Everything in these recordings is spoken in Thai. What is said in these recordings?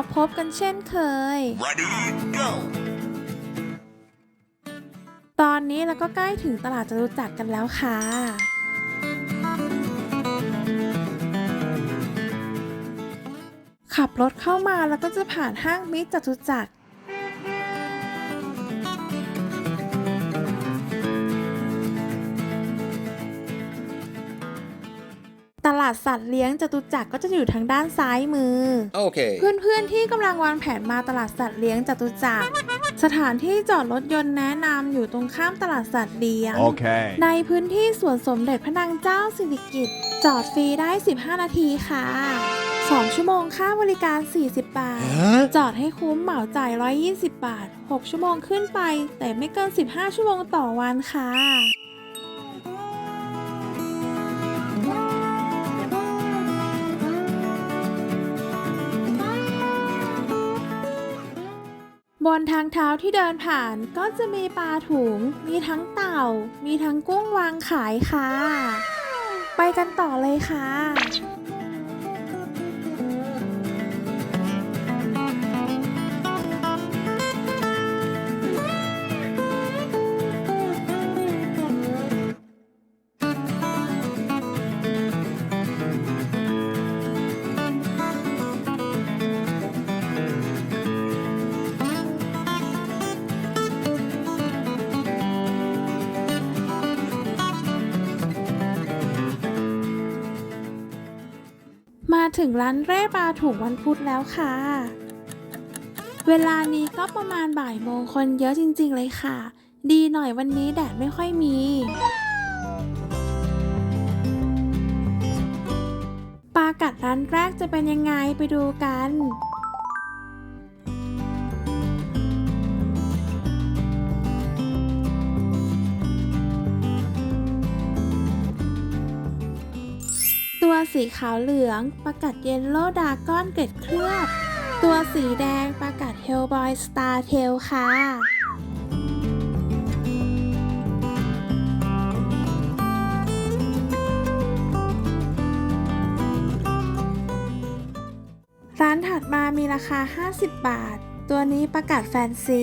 กลับมาพบกันเช่นเคย Ready, go! ตอนนี้เราก็ใกล้ถึงตลาดจตุจักรกันแล้วค่ะ ขับรถเข้ามาแล้วก็จะผ่านห้างมิตรจตุจักร ดสัตว์เลี้ยงจตุจักรก็จะอยู่ทางด้านซ้ายมือ Okay. เพื่อนๆที่กำลังวางแผนมาตลาดสัตว์เลี้ยงจตุจักรสถานที่จอดรถยนต์แนะนำอยู่ตรงข้ามตลาดสัตว์เลี้ยง Okay. ในพื้นที่สวนสมเด็จพระนางเจ้าสิริกิติ์จอดฟรีได้ 15 นาทีค่ะ 2 ชั่วโมงค่าบริการ 40 บาท Huh? จอดให้คุ้มเหมาจ่าย 120 บาท 6 ชั่วโมงขึ้นไป แต่ไม่เกิน 15 ชั่วโมงต่อวันค่ะ บนทางเท้าที่เดินผ่านก็จะมีปลาถุง มีทั้งเต่า มีทั้งกุ้งวางขายค่ะ ไปกันต่อเลยค่ะ ถึงร้านแร่ปลาถุงวันพุธแล้วค่ะ เวลานี้ก็ประมาณบ่ายโมงคนเยอะจริง ๆ เลยค่ะ ดีหน่อยวันนี้แดดไม่ค่อยมี ปลากัดร้านแรกจะเป็นยังไงไปดูกัน สีขาวเหลือง ประกัดเยลโล่ดาก้อนเกล็ดเคลือบ ตัวสีแดงประกัดเฮลบอยสตาร์เทลค่ะร้านถัดมามีราคา 50 บาท ตัวนี้ประกาศแฟนซี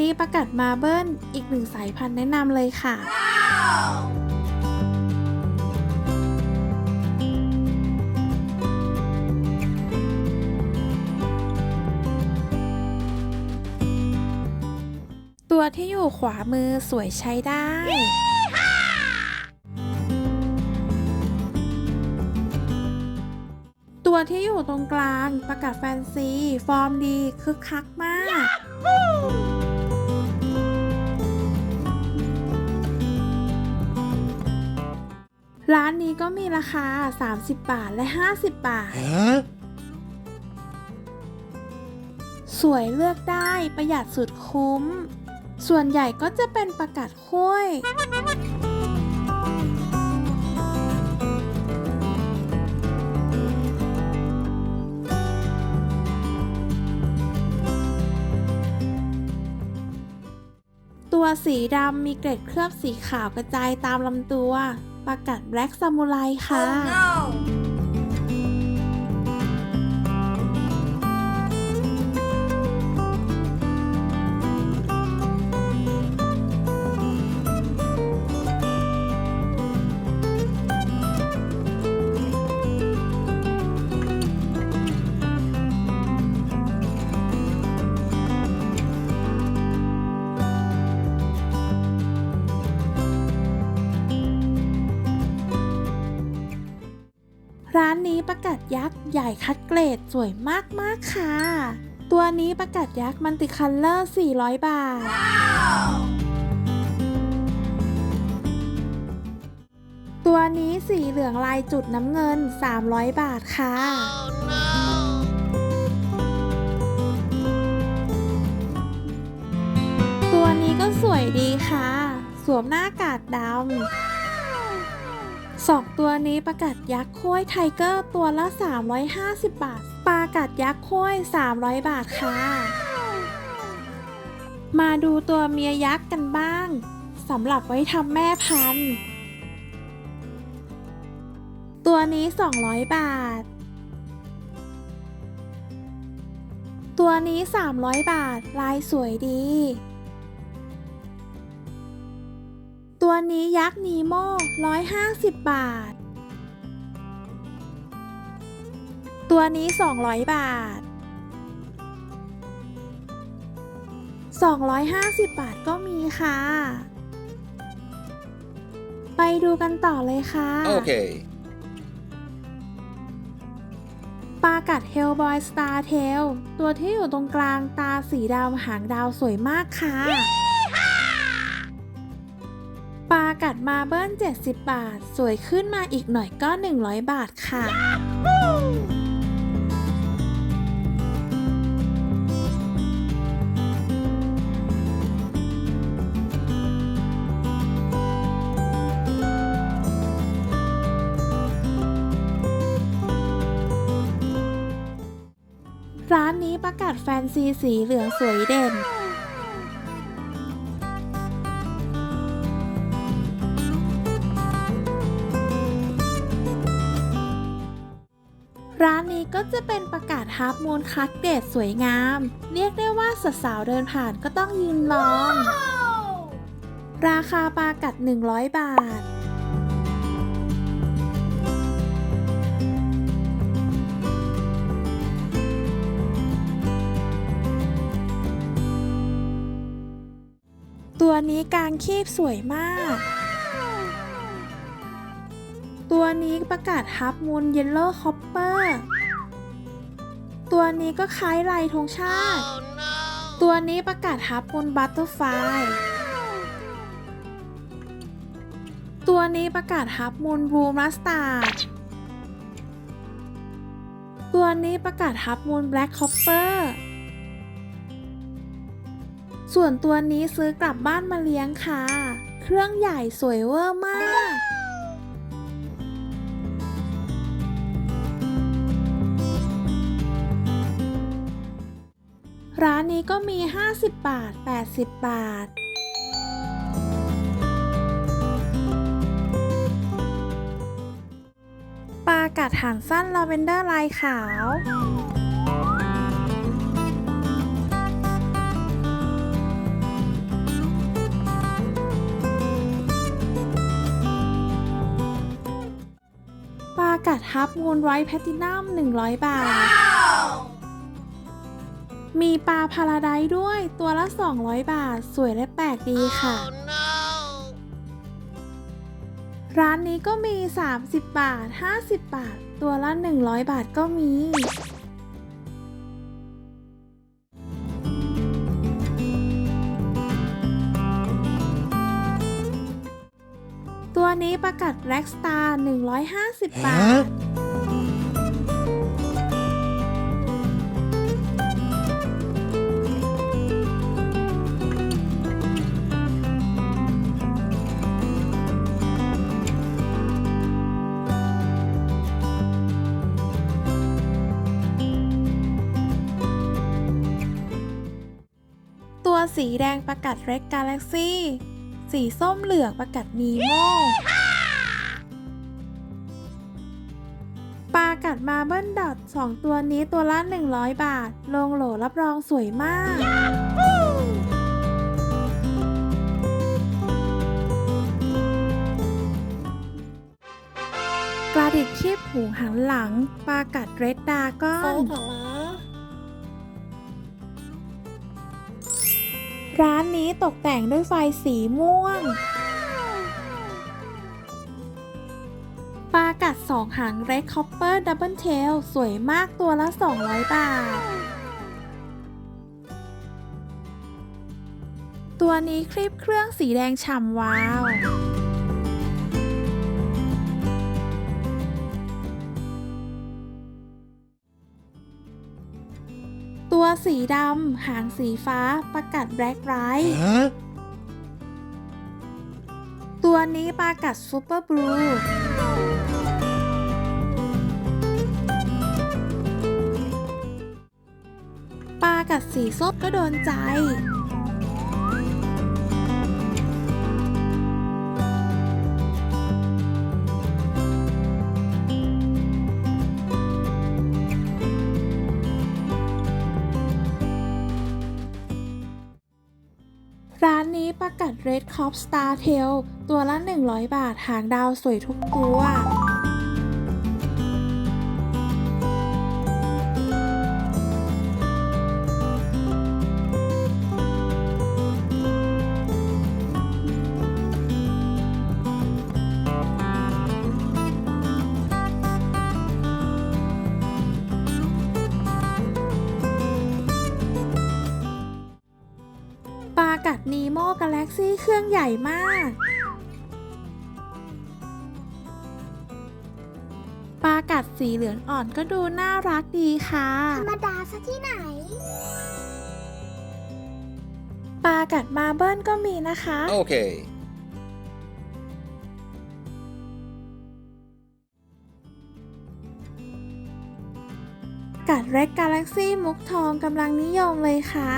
นี้ประกาศมาเบิลอีกหนึ่งสายพันธุ์แนะนำเลยค่ะ ตัวที่อยู่ขวามือสวยใช้ได้ตัวที่อยู่ตรงกลางประกาศแฟนซี ฟอร์มดีคึกคักมาก ร้านนี้ก็มีราคา 30 บาทและ 50 บาท Huh? สวยเลือกได้ประหยัดสุดคุ้ม ส่วนใหญ่ก็จะเป็นประกาศค้วยตัวสีดำมีเกล็ดเคลือบสีขาวกระจายตามลำตัว ประกาศแบล็กซามูไรค่ะ oh, no. นนี้ประกาศยักษ์ใหญ่คัดเกรดสวยมากๆค่ะ ตัวนี้ประกาศยักษ์มันติคัลเลอร์ 400 บาท ตัวนี้สีเหลืองลายจุดน้ำเงิน 300 บาทค่ะตัวนี้ก็สวยดีค่ะ สวมหน้ากากดำ สองตัวนี้ประกาศยักษ์ค้ยไทเกอร์ตัวละ 350 บาท ปลากัดยักษ์ค้ย300 บาทค่ะ มาดูตัวเมียยักษ์กันบ้างสำหรับไว้ทำแม่พันธุ์ ตัวนี้ 200 บาท ตัวนี้ 300 บาท ลายสวยดี ตัวนี้ยักษ์นีโม่150 บาท ตัวนี้ 200 บาท 250 บาทก็มีค่ะ ไปดูกันต่อเลยค่ะ Okay. ปลากัดเฮลบอยสตาร์เทล ตัวที่อยู่ตรงกลางตาสีดำหางดาวสวยมากค่ะ ดมาเบิ้ล70 บาท สวยขึ้นมาอีกหน่อยก็ 100 บาทค่ะร้านนี้ประกาศแฟนซีสีเหลืองสวยเด่น ก็จะเป็นประกาศฮาร์ปมูนคัตเกรดสวยงาม เรียกได้ว่าสาวๆเดินผ่านก็ต้องยืนมอง ราคาปลากัด 100 บาท ตัวนี้กางคีบสวยมาก ตัวนี้ประกาศฮับมูลเยลโล่คอปเปอร์ ตัวนี้ก็คล้ายลายธงชาติตัวนี้ประกาศฮับมูลบัตเตอร์ไฟตัวนี้ประกาศฮับมูลบลูมัสตาร์ดตัวนี้ประกาศฮับมูลแบล็คคอปเปอร์ ส่วนตัวนี้ซื้อกลับบ้านมาเลี้ยงค่ะ เครื่องใหญ่สวยเวอร์มากานนี้ก็มี 50 บาท 80 บาท ปลากัดหางสั้นลาเวนเดอร์ลายขาวปลากัดฮับมูนไวท์แพทินัม100 บาท มีปลาพาราไดซ์ด้วยตัวละ 200 บาท สวยและแปลกดีค่ะร้านนี้ก็มี 30 บาท 50 บาท ตัวละ 100 บาทก็มีตัวนี้ประกาศแบล็กสตาร์150 บาท สีแดงประกาศเร d กาแล็กซี่ สีส้มเหลืองประกาศนีโมปลากัดมาเบิ้ลดอทสองตัวนี้ตัวละ 100 บาท ลงโหลรับรองสวยมาก กระดิกคีบหูหันหลังปลากัดเรดดาก้อน ร้านนี้ตกแต่งด้วยไฟสีม่วง ปลากัดสองหางเรดคอปเปอร์ดับเบิลเทลสวยมากตัวละ 200 บาท ตัวนี้คลิปเครื่องสีแดงฉ่ำว้าว สีดำ หางสีฟ้า ประกัดแบล็กไรท์ Huh? ตัวนี้ปลากัดซูเปอร์บลู ปลากัดสีส้มก็โดนใจ กัดเรดคอปสตาร์เทลตัวละ 100 บาท หางดาวสวยทุกตัว เครื่องใหญ่มาก ปลากัดสีเหลืองอ่อนก็ดูน่ารักดีค่ะ ธรรมดาซะที่ไหน ปลากัดมาเบิลก็มีนะคะ Okay. กัดเร็กกาแล็กซี่มุกทองกำลังนิยมเลยค่ะ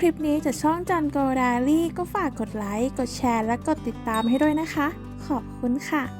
คลิปนี้จากช่องจันโกราลี่ก็ฝากกดไลค์ กดแชร์ และกดติดตามให้ด้วยนะคะ ขอบคุณค่ะ